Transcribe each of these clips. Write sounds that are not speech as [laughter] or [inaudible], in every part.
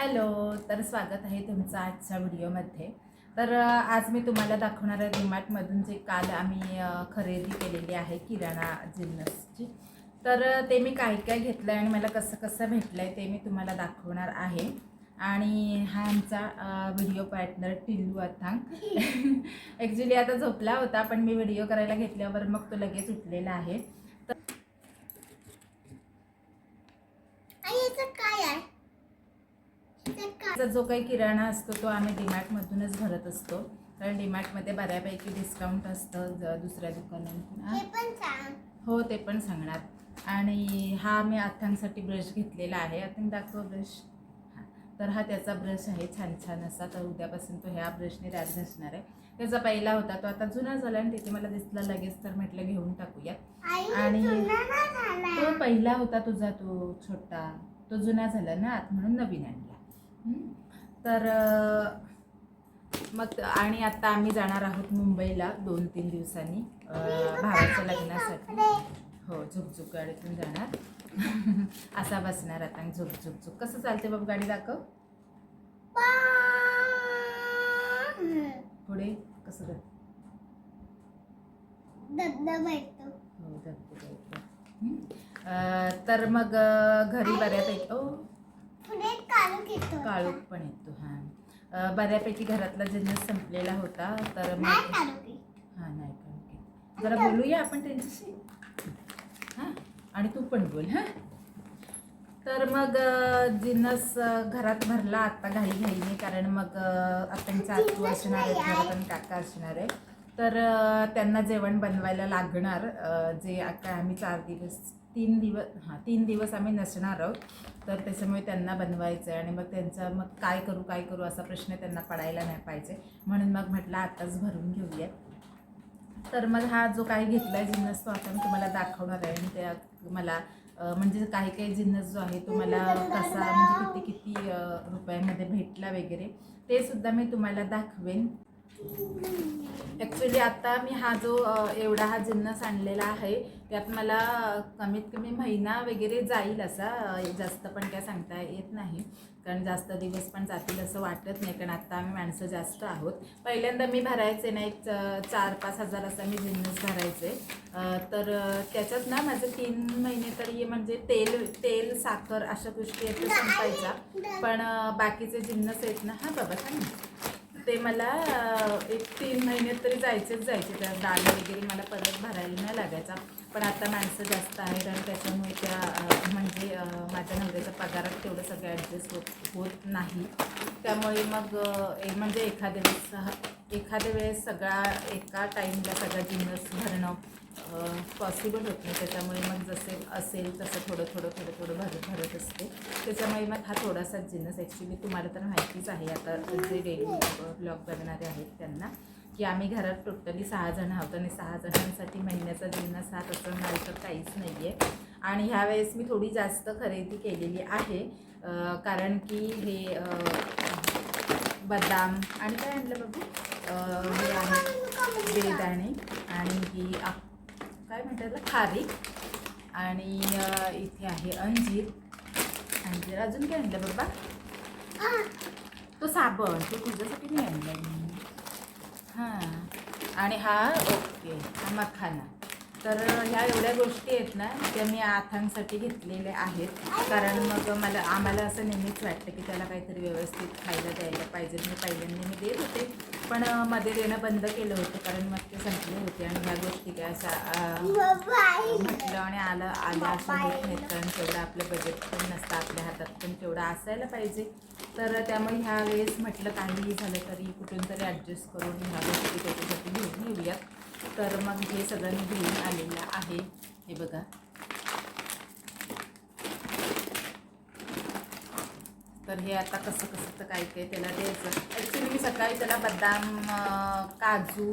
Hello तर स्वागत आहे तुमचं आजच्या व्हिडिओमध्ये. तर आज मी तुम्हाला दाखवणार आहे डीमार्टमधून जे काल आम्ही खरेदी केलेली आहे किराणा जिन्नसची तर ते मी काय काय घेतलं आहे आणि मला कसं कसं भेटलं आहे ते मी तुम्हाला दाखवणार आहे. आणि हा आमचा व्हिडिओ पार्टनर टिल्लू अथांग. [laughs] ॲक्च्युली आता झोपला होता पण मी व्हिडिओ करायला घेतल्यावर मग तो लगेच उठलेला आहे आई याचं काय आहे त्याचा जो काही किराणा असतो तो आम्ही डीमार्टमधूनच भरत असतो. कारण डीमार्टमध्ये बऱ्यापैकी डिस्काउंट असतं ज- दुसऱ्या दुकानांतून. हे ते पण सांगणार. आणि हा मी अथांगसाठी ब्रश घेतलेला आहे. अथांग दाखव ब्रश तर हा त्याचा ब्रश आहे छान छान असा. तर उद्यापासून तो ह्या ब्रशने रात घासणार आहे. त्याचा पहिला होता तो आता जुना झाला आणि तिथे मला दिसला लगेच तर म्हटलं घेऊन टाकूया. आणि- तो पहिला होता तुझा तो छोटा. तो जुना झाला ना आत म्हणून नवीन आणला. तर मग आणि आता आम्ही जाणार आहोत मुंबईला दोन तीन दिवसांनी भावाच्या लग्नासाठी. हो झुकझुक गाडीतून जाणार. [laughs] असा बसणार आता झुक झुक झुक. कसं चालते बाबा गाडी दाखव. पुढे कसं कर धबधबा येतो हो धबधबा येतो. तर मग घरी बऱ्यापैकी ओ. काळोख पण येतो हां. बऱ्यापैकी घरातला जिन्नस संपलेला होता तर मग. हां नाही काळोख. जरा बोलूया आपण त्यांच्याशी? हां आणि तू पण बोल हां. तर मग जिन्नस घरात भरला आत्ता घाई घाईने कारण मग आत्यांचा आतू असणार आहे. घरात आणि काका असणार आहे तर त्यांना जेवण बनवायला लागणार जे आता आम्ही चार दिवस तीन दिवस हां तीन दिवस आम्ही नसणार आहोत. तर त्याच्यामुळे त्यांना बनवायचं आहे आणि मग त्यांचा मग काय करू काय करू असा प्रश्न त्यांना पडायला नाही पाहिजे. म्हणून मग म्हटलं आताच भरून घेऊया तर मग हा जो काही घेतला आहे जिन्नस तो आता मी तुम्हाला दाखवणार आहे. आणि त्या मला म्हणजे काही काही जिन्नस जो आहे तो मला कसा म्हणजे किती किती रुपयामध्ये भेटला वगैरे ते सुद्धा मी तुम्हाला दाखवेन. ॲक्च्युली आता मी हा जो एवढा हा जिन्नस आणलेला आहे त्यात मला कमीत कमी महिना वगैरे जाईल असा जास्त पण काय सांगता येत नाही. कारण जास्त दिवस पण जातील असं वाटत नाही. कारण आत्ता आम्ही माणसं जास्त आहोत. पहिल्यांदा मी भरायचे ना एक च- चार पाच हजार असा मी जिन्नस भरायचे. तर त्याच्यात ना माझे तीन महिने तरी म्हणजे तेल तेल साखर अशा गोष्टी आहेत संपायचा संपायच्या. पण बाकीचे जिन्नस आहेत ना हां बाबा सांग ना. ते मला एक तीन महिने तरी जायचेच जायचे. त्या डाळ वगैरे मला परत भरायला नाही लागायचा. पण आता माणसं जास्त आहेत आणि त्याच्यामुळे त्या म्हणजे माझ्या नवऱ्याच्या पगारात तेवढं सगळं ॲडजस्ट होत होत नाही. त्यामुळे मग ए- म्हणजे एखाद्या वेळेस हा- एखाद्या वेळेस सगळा एका टाईमला सगळा जिन्नस भरणं पॉसिबल होत नाही. त्याच्यामुळे मग जसे असेल तसं थोडं थोडं थोडं थोडं भरत भरत असते. त्याच्यामुळे मग हा थोडासा जिन्नस ॲक्च्युली तुम्हाला तर माहितीच आहे. आता जे डेली ब्लॉग बनणारे आहेत त्यांना. की आम्ही घरात टोटली सहा जण आहोत आणि सहा जणांसाठी महिन्याचा जिन्नस हा तसं माझं काहीच नाही आहे आणि ह्यावेळेस मी थोडी जास्त खरेदी केलेली आहे कारण की हे बदाम आणि काय आणलं बाबू? अं, हे आहे बेदाणे आणि ही आप- काय म्हणतात खारीक आणि इथे आहे अंजीर. अंजीर अजून काय आणलं बाबा? तो साबण तो तुझ्यासाठी नाही आणला हां. आणि हा ओके हा मखाना. तर ह्या एवढ्या गोष्टी आहेत ना त्या मी आथांसाठी घेतलेल्या आहेत. कारण मग मला आम्हाला असं नेहमीच वाटतं की त्याला काहीतरी व्यवस्थित खायला द्यायला पाहिजे. मी पहिल्यांदा मी देत होते. पण मध्ये देणं बंद केलं होतं कारण मग ते संपले होते आणि ह्या गोष्टी काय अशा अं, बाबा आई. म्हटलं आणि आलं आलं असं होत नाहीत कारण तेवढं आपलं बजेट पण नसतं आपल्या हातात पण तेवढं असायला पाहिजे. तर त्यामुळे ह्या वेळेस म्हटलं काहीही झालं तरी कुठून तरी ॲडजस्ट करून ह्या गोष्टी त्याच्यासाठी घेऊन येऊयात. तर मग हे सगळं मी घेऊन आलेलं आहे. हे बघा. तर हे आता कसं कसं तर काय काय त्याला द्यायचं. ॲक्च्युली मी सकाळी त्याला बदाम काजू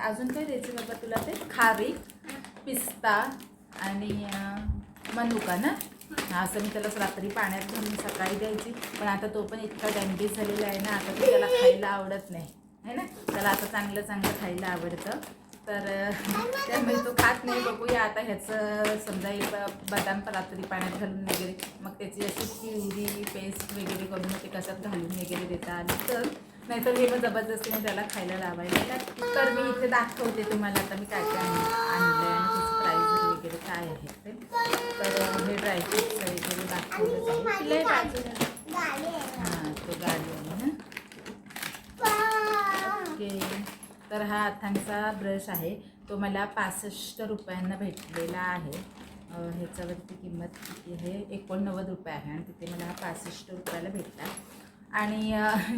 अजून काय द्यायचं बाबा तुला ते? खारी पिस्ता आणि मनुका ना? असं मी त्याला रात्री पाण्यात घालून सकाळी द्यायची. पण आता तो पण इतका डॅम्बेज झालेला आहे ना आता ते त्याला खायला आवडत नाही. है ना? त्याला आता चांगलं चांगलं खायला आवडतं. तर त्यामुळे तो खात नाही बघूया आता ह्याचं समजा एक बदाम रात्री पाण्यात घालून वगैरे मग त्याची अशी प्युरी पेस्ट वगैरे करून ते कशात घालून वगैरे देता आली तर नाहीतर हे मग जबरदस्तीने त्याला खायला लावायला. तर मी इथे दाखवते तुम्हाला आता मी काय काय आणलं आणि त्याची प्राईस वगैरे काय आहे ते. तर हे ड्रायफ्रुट्स वगैरे हे गाडी आहे. हां तो गाडी आहे ना पा- ओके तर हा अथांचा ब्रश आहे. तो मला पासष्ट रुपयांना भेटलेला आहे. ह्याच्यावरती किंमत किती आहे? एकोणनव्वद रुपये आहे आणि तिथे मला हा पासष्ट रुपयाला भेटला. आणि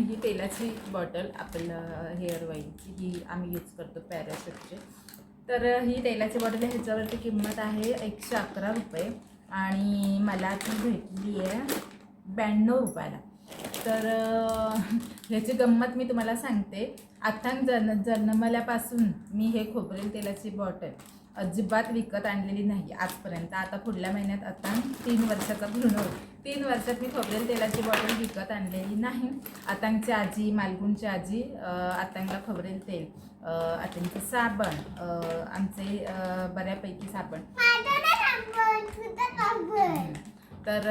ही तेलाची बॉटल आपलं हेअर ऑइलची ही आम्ही यूज करतो पॅराशूटचे. तर ही तेलाची बॉटल ह्याच्यावरती किंमत आहे एकशे अकरा रुपये आणि मला ती भेटली आहे ब्याण्णव रुपयाला. तर ह्याची गंमत मी तुम्हाला सांगते. आता जन जन्मल्यापासून मी हे खोबरेल तेलाची बॉटल अजिबात विकत आणलेली नाही आजपर्यंत. आता पुढल्या महिन्यात आता तीन वर्षाचा पूर्ण तीन वर्षात मी खोबरेल तेलाची बॉटल विकत आणलेली नाही. आतांची आजी मालगुणची आजी अं, आतांला खोबरेल तेल आतांचं साबण आमचे बऱ्यापैकी साबण. तर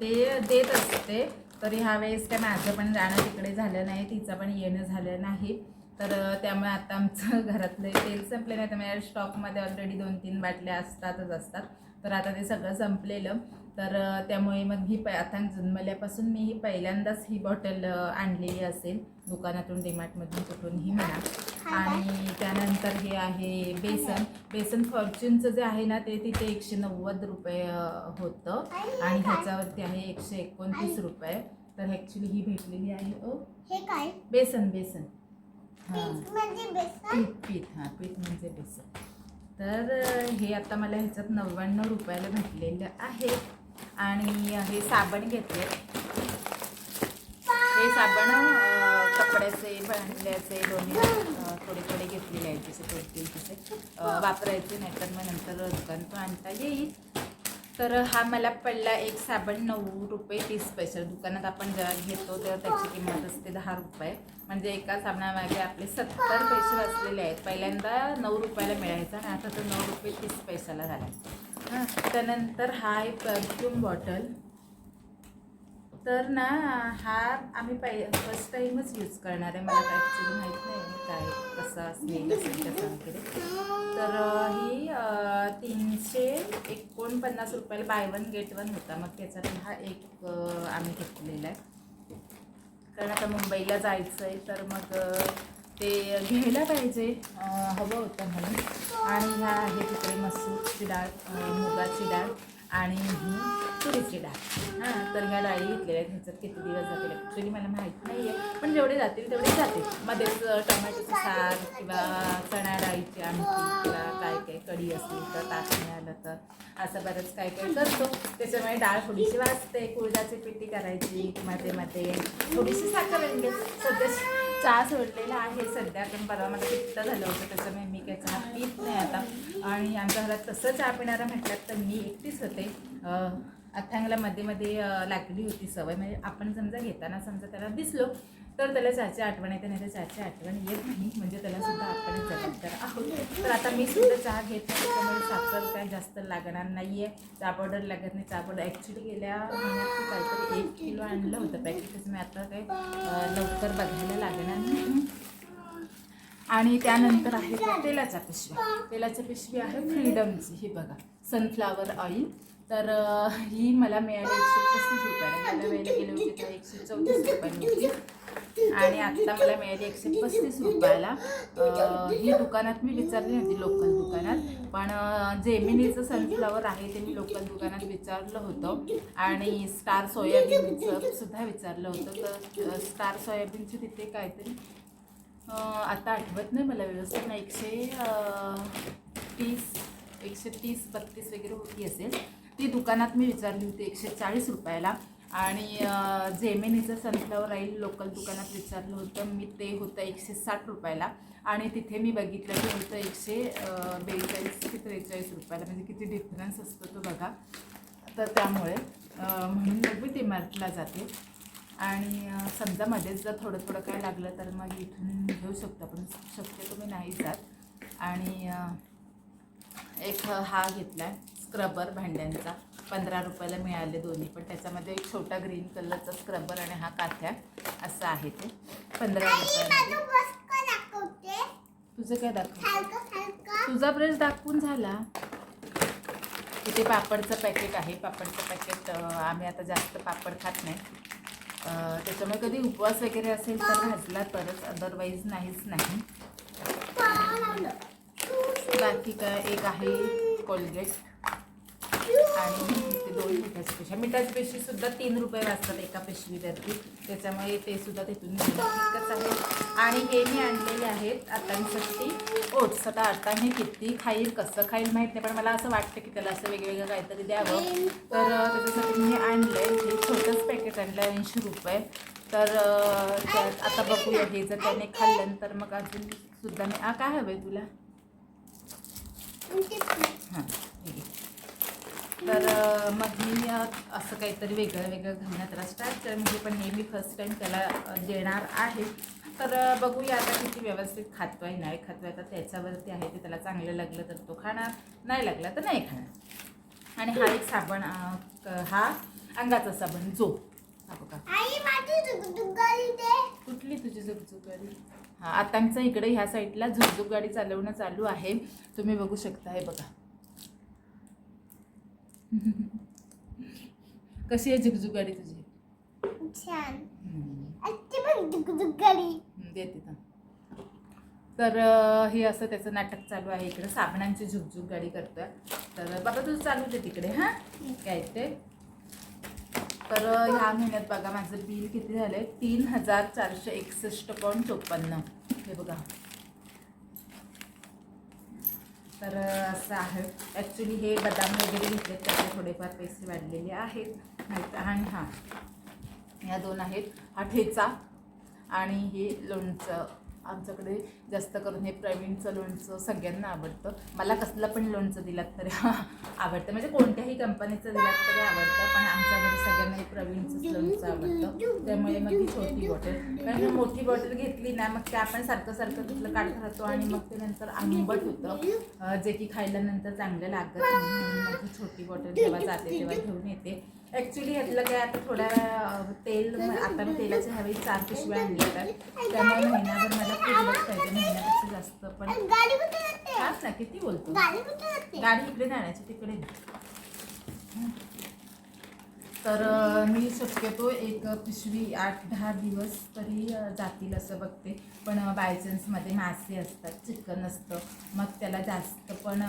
ते देत असते. तर ह्या वेळेस काय माझं पण जाणं तिकडे झालं नाही तिचं पण येणं झालं नाही. तर त्यामुळे आता आमचं [laughs] घरातलं तेल संपले नाही त्यामुळे स्टॉकमध्ये ऑलरेडी दोन तीन बाटल्या असतातच असतात. तर आता ते सगळं संपलेलं. तर त्यामुळे मग ही प आता जन्मल्यापासून मी ही पहिल्यांदाच ही बॉटल आणलेली असेल. दुकानातून डीमार्टमधून कुठूनही म्हणा. आणि त्यानंतर हे आहे बेसन. बेसन फॉर्च्यूनचं जे आहे ना ते तिथे एकशे नव्वद रुपये होतं. आणि ह्याच्यावरती आहे एकशे एकोणतीस रुपये. तर ॲक्च्युली ही भेटलेली आहे. ओ. हे काय? बेसन बेसन. हां. पीठ म्हणजे हां पीठ म्हणजे बेसन. तर हे आता मला ह्याच्यात नव्याण्णव रुपयाला भेटलेलं आहे. आणि हे साबण घेतले हे साबण कपड्याचे भांड्याचे दोन्ही थोडे थोडे घेतलेले आहेत. जसे तीन तसे वापरायचे नाही तर मग नंतर दुकानातून आणता येईल. तर हा मला पडला एक साबण नऊ रुपये तीस पैसे. दुकानात आपण जेव्हा घेतो तेव्हा त्याची किंमत असते दहा रुपये. म्हणजे एका साबणामागे आपले सत्तर पैसे वाचलेले आहेत. पहिल्यांदा नऊ रुपयाला मिळायचा आणि आता तो नऊ रुपये तीस पैशाला झाला. त्यानंतर हा आहे परफ्यूम बॉटल तर ना हा आम्ही पहि फर्स्ट टाईमच यूज करणार आहे. मला काय ॲक्च्युली माहीत नाही काय कसं असेल असेल वगैरे. तर ही तीनशे एकोणपन्नास रुपयाला बाय वन गेट वन होता. मग त्याच्यात हा एक आम्ही घेतलेला आहे. कारण आता मुंबईला जायचं आहे तर मग ते घ्यायला पाहिजे हवं होतं म्हणून. आणि ह्या आहे तिकडे मसूरची डाळ मुगाची डाळ आणि ही. तुरीची डाळ. हां तर ह्या डाळी घेतलेल्या आहेत. ह्याच्यात किती दिवस जातील ॲक्च्युली मला माहीत नाही आहे पण जेवढे जातील तेवढे जातील. मध्येच टोमॅटोचं साग किंवा चणा डाळीची आमटी किंवा काय काय कढी असली तर ताक मिळालं तर असं बरंच काय काय करतो. त्याच्यामुळे डाळ थोडीशी वाजते. कुळदाची पिटी करायची. मध्ये मध्ये थोडीशी साखर आणली सध्या चहा सोडलेला आहे. सध्या पण परवा मला पित्त झालं होतं. त्याच्यामुळे मी काही चहा पित नाही आता. आणि आमच्या घरात तसं चहा पिणारा म्हटलं तर मी एकटीच होते. अथांगला मध्ये मध्ये लागली होती सवय. म्हणजे आपण समजा घेताना समजा त्याला दिसलो तर त्याला चहाची आठवण येते नाही तर चहाची आठवण येत नाही. म्हणजे त्याला सुद्धा आपण जबाबदार आहोत. तर आता मी सुद्धा चहा घेत नाही त्यामुळे साखर काय जास्त लागणार नाही आहे चहा पावडर लागत नाही. चहा पावडर ॲक्च्युली गेल्या महिन्यात काहीतरी एक किलो आणलं होतं पॅकेटच. मी आता काही लवकर बघायला लागणार नाही. आणि त्यानंतर आहे तेलाचा तेलाच्या पिशव्या. तेलाची पिशवी आहे फ्रीडमची. ही बघा सनफ्लावर ऑइल. तर ही मला मिळाली एकशे पस्तीस रुपयाला गेल्या वेळेला गेले होते तर एकशे चौतीस रुपयाला होती. आणि आत्ता मला मिळाली एकशे पस्तीस रुपयाला. ही दुकानात मी विचारली होती लोकल दुकानात. पण जेमिनीचं सनफ्लॉवर आहे ते मी लोकल दुकानात विचारलं होतं. आणि स्टार सोयाबीनचं सुद्धा विचारलं होतं. तर स्टार सोयाबीनचं तिथे काहीतरी आता आठवत नाही मला व्यवस्थित. ना एकशे तीस एकशे तीस बत्तीस वगैरे होती असेल. ती दुकानात मी विचारली होती एकशे चाळीस रुपयाला. आणि जेमिनीचं सनफ्लॉवर ऑइल लोकल दुकानात विचारलं होतं. मी ते होतं एकशे साठ रुपयाला. आणि तिथे मी बघितलं की होतं एकशे बेचाळीस ते त्रेचाळीस रुपयाला. म्हणजे किती डिफरन्स असतो तो बघा. तर त्यामुळे म्हणून मग मी डीमार्टला जाते. आणि समजा मध्येच जर थोडं थोडं काय लागलं तर मग इथून घेऊ शकतो आपण. शक्यतो मी नाही जात. आणि एक हा घेतला आहे स्क्रबर भांड्यांचा. पंधरा रुपयाला मिळाले दोन्ही पण त्याच्यामध्ये एक छोटा ग्रीन कलरचा स्क्रबर आणि हा काथ्या असं आहे ते. पंधरा दाखवते. तुझं काय दाखव? तुझा ब्रश दाखवून झाला. इथे पापडचं पॅकेट आहे. पापडचं पॅकेट आम्ही आता जास्त पापड खात नाही. त्याच्यामुळे कधी उपवास वगैरे असेल तर भाजला तरच. अदरवाईज नाहीच नाही. बाकी काय एक आहे कोलगेट. आणि इथे दोन मिठाची पिशव्या मिठाची पिशवी सुद्धा तीन रुपये वाजतात एका पिशवीवरती त्याच्यामुळे ते सुद्धा तिथून घेणं तितकंच आहे. आणि हे मी आणलेले आहेत आतांसाठी ओट्स. आता आता हे किती खाईल कसं खाईल माहीत नाही पण मला असं वाटतं की त्याला असं वेगवेगळं काहीतरी द्यावं. तर त्याच्यासाठी मी आणलं आहे हे छोटंच पॅकेट आणलं ऐंशी रुपये. तर आता बघूया हे जर त्याने खाल्लं तर मग अजून सुद्धा मी आ काय हवं आहे तुला हां. तर मग मी असं काहीतरी वेगळं वेगळं घालण्यात स्टार्ट कर म्हणजे पण हे मी फर्स्ट टाईम त्याला देणार आहे. तर बघूया आता किती व्यवस्थित खातोय नाही खातोय. आता त्याच्यावरती आहे ते त्याला चांगलं लागलं तर तो खाणार नाही लागला तर नाही खाणार. आणि हा एक साबण हा अंगाचा साबण जो. हा कुठली तुझी झुकझुक गाडी? हां आता आमचं इकडे ह्या साईडला झुकझुक गाडी चालवणं चालू आहे. तुम्ही बघू शकता हे बघा. [laughs] कशी आहे झुकझुक गाडी तुझी? छान. पण दुगदुग गाडी देते ना तर हे असं त्याचं नाटक चालू आहे इकडे. साबणांची झुकझुक गाडी करतोय. तर बाबा तुझं चालू दे तिकडे हां? काय ते? तर ह्या महिन्यात बघा माझं बिल किती झालंय? तीन हजार चारशे एकसष्ट पॉईंट चोपन्न. हे बघा. तर असं आहे. ॲक्च्युली हे बदाम वगैरे घेतले त्याचे थोडेफार पैसे वाढलेले आहेत. नाहीतर- आणि हां. ह्या दोन आहेत. हा ठेचा आणि हे लोणचं. आमच्याकडे जास्त करून हे प्रवीणचं लोणचं सगळ्यांना आवडतं. मला कसलं पण लोणचं दिलात तरी [laughs] आवडतं. म्हणजे कोणत्याही कंपनीचं दिलात तरी आवडतं पण आमच्याकडे सगळ्यांना हे प्रवीणचं लोणचं आवडतं. त्यामुळे मग ती छोटी बॉटल कारण मोठी बॉटल घेतली ना मग ते आपण सारखं सारखं तिथलं काढत राहतो आणि मग ते नंतर आंबट होतं. जे की खायल्यानंतर चांगलं लागत नाही मग छोटी बॉटल जेव्हा जाते तेव्हा घेऊन येते. ॲक्च्युली ह्यातलं काय आता थोड्या तेल आता मी तेलाच्या हवे चार पिशव्या आणल्या तर त्यामुळे महिनाभर मला पाहिजे. महिन्यापेक्षा जास्त पण हाच ना किती बोलतो? गाडी इकडे जाण्याची तिकडे. तर मी शक्यतो एक पिशवी आठ दहा दिवस तरी जातील असं बघते. पण बायचान्समध्ये मासे असतात चिकन असतं. मग त्याला जास्त पण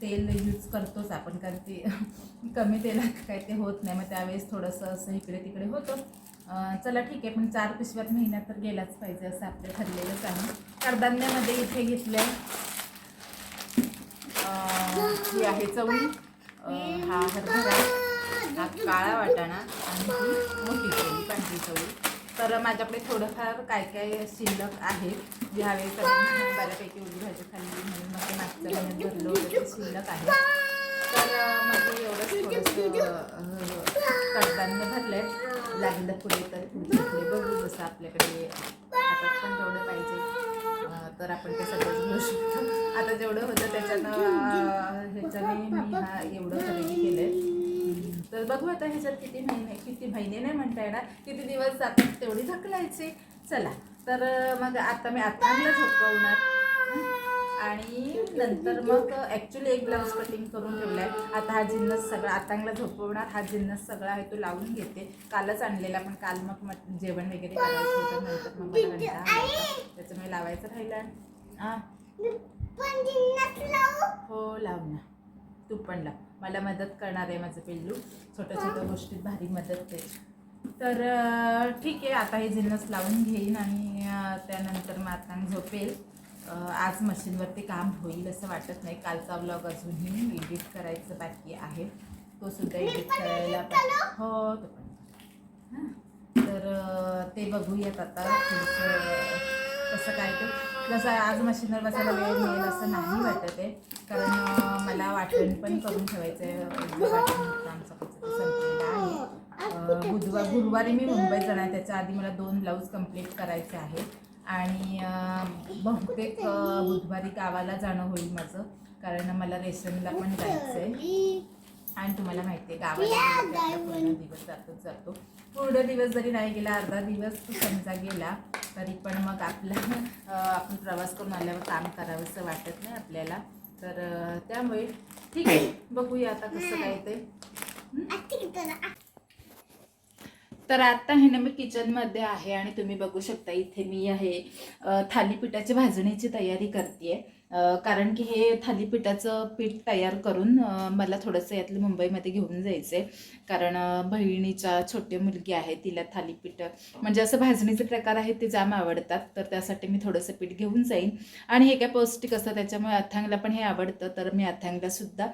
तेल यूज करतोच आपण कारण ते [laughs] कमी तेलात काय ते होत नाही. मग त्यावेळेस थोडंसं असं इकडे तिकडे होतं. चला ठीक आहे पण चार पिशव्यात महिन्यात तर गेलाच पाहिजे असं आपलं ठरलेलंच आहे. कडधान्यामध्ये इथे घेतलं ही आहे चवळी. हा हरभरा. हा काळा वाटाणा आणि ही मोठी चवळी पांढरी चवळी. तर माझ्याकडे थोडंफार काय काय शिल्लक आहे यावेळेस बऱ्यापैकी उडी भाजी खाल्ली म्हणून मग ते मागच्या महिन्यात भरलं होतं ते शिल्लक आहे. मग एवढंच कडधान्य भरलंय. लागलं पुढे तर पुढे बघू जसं आपल्याकडे हातात पण तेवढं पाहिजे तर आपण ते सगळंच घेऊ शकतो. आता जेवढं होतं त्याच्यानं ह्याच्याने मी हा एवढं खरेदी केलंय. हम्म, तर बघू आता ह्याच्यात किती महिने किती महिने नाही म्हणता येणार किती दिवस जातात तेवढी ढकलायची. चला तर मग आता मी आताला झोपवणार? आणि नंतर मग ॲक्च्युली एक ब्लाऊज कटिंग करून ठेवलाय. आता हा जिन्नस सगळा आतांगला झोपवणार हा जिन्नस सगळा आहे तो लावून घेते. कालच आणलेला पण काल मग मग जेवण वगैरे करायचं होतं नंतर मग मला कंटाळा. त्याच्यामुळे लावायचं राहिलं हां. हो लाव ना. तू पण लाव. मला मदत करणार आहे माझं पिल्लू. छोट्या छोट्या गोष्टीत भारी मदत त्याची तर ठीक आहे आता हे जिन्नस लावून घेईन आणि त्यानंतर मग आता झोपेल. आज मशीनवरती काम होईल असं वाटत नाही. कालचा ब्लॉग अजूनही एडिट करायचं बाकी आहे. तो सुद्धा एडिट करायला पाहिजे. हो तो पण. तर ते बघूयात आता थोडंसं कसं काय ते. जसं आज मशीनवर बसायला वेळ मिळेल असं नाही वाटत आहे. कारण मला वाटण पण करून ठेवायचं आहे वाटण आमचं संपलेलं आहे. बुधवार गुरुवारी मी मुंबईत जाणार. त्याच्या आधी मला दोन ब्लाऊज कंप्लीट करायचे आहे आणि बहुतेक बुधवारी गावाला जाणं होईल माझं कारण मला रेशनला पण जायचं आहे आणि तुम्हाला माहिती आहे गावाला. पूर्ण दिवस जातोच जातो. पूर्ण दिवस जरी नाही गेला अर्धा दिवस तो समजा गेला तरी पण मग आपला आपण प्रवास करून आल्यावर काम करावंसं वाटत नाही आपल्याला. तर त्यामुळे ठीक आहे बघूया आता कसं काय ते. तर आता हे ना मी किचनमध्ये आहे आणि तुम्ही बघू शकता इथे मी आहे थालीपीठाची भाजणीची तयारी करते कारण की हे थालीपीठाचं पीठ तयार करून मला थोडंसं यातलं मुंबईमध्ये घेऊन जायचं आहे कारण बहिणीच्या छोटी मुलगी आहे तिला थालीपीठ म्हणजे असं भाजणीचे प्रकार आहेत ते जाम आवडतात. तर त्यासाठी मी थोडंसं पीठ घेऊन जाईन. आणि हे काय पौष्टिक असतं त्याच्यामुळे अथांगला पण हे आवडतं. तर मी अथांगला सुद्धा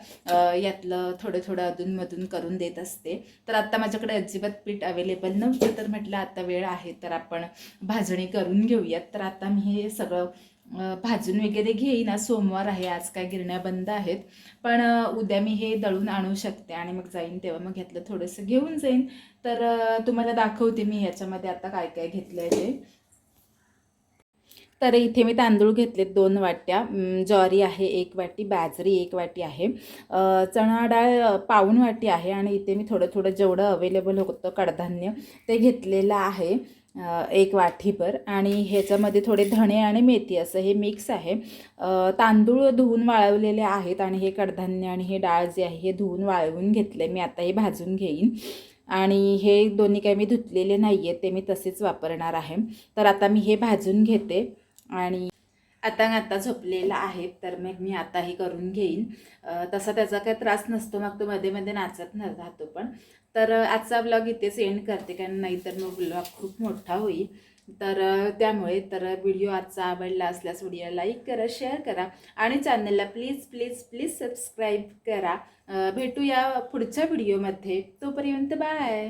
यातलं थोडं थोडं अधूनमधून करून देत असते. तर आत्ता माझ्याकडे अजिबात पीठ अवेलेबल नव्हतं. तर म्हटलं आता वेळ आहे तर आपण भाजणी करून घेऊयात. तर आता मी हे सगळं भाजून वगैरे घेईन आज सोमवार आहे आज काय गिरण्या बंद आहेत. पण उद्या मी हे दळून आणू शकते आणि मग जाईन तेव्हा मग घेतलं थोडंसं घेऊन जाईन. तर तुम्हाला दाखवते मी ह्याच्यामध्ये आता काय काय घेतलं आहे ते. तर इथे मी तांदूळ घेतलेत दोन वाट्या. ज्वारी आहे एक वाटी बाजरी एक वाटी आहे. चणा डाळ पाऊण वाटी आहे आणि इथे मी थोडं थोडं जेवढं अवेलेबल होतं कडधान्य ते घेतलेलं आहे. एक वाटीभर आणि ह्याच्यामध्ये थोडे धणे आणि मेथी असं हे मिक्स आहे. तांदूळ धुवून वाळवलेले आहेत आणि हे कडधान्य आणि हे डाळ जे आहे हे धुवून वाळवून घेतले मी आता हे भाजून घेईन. आणि हे दोन्ही काही मी धुतलेले नाही आहेत ते मी तसेच वापरणार आहे. तर आता मी हे भाजून घेते. आणि आता आता झोपलेला आहे तर मग मी आता हे करून घेईन. तसा त्याचा काही त्रास नसतो मग तो मध्ये मध्ये नाचत न राहतो पण. तर आजचा ब्लॉग इथेच एंड करते कारण नाहीतर मग ब्लॉग खूप मोठा होईल. तर त्यामुळे तर व्हिडिओ आजचा आवडला असल्यास व्हिडिओ लाईक करा शेअर करा आणि चॅनलला प्लीज प्लीज प्लीज सबस्क्राईब करा. भेटूया पुढच्या व्हिडिओमध्ये तोपर्यंत बाय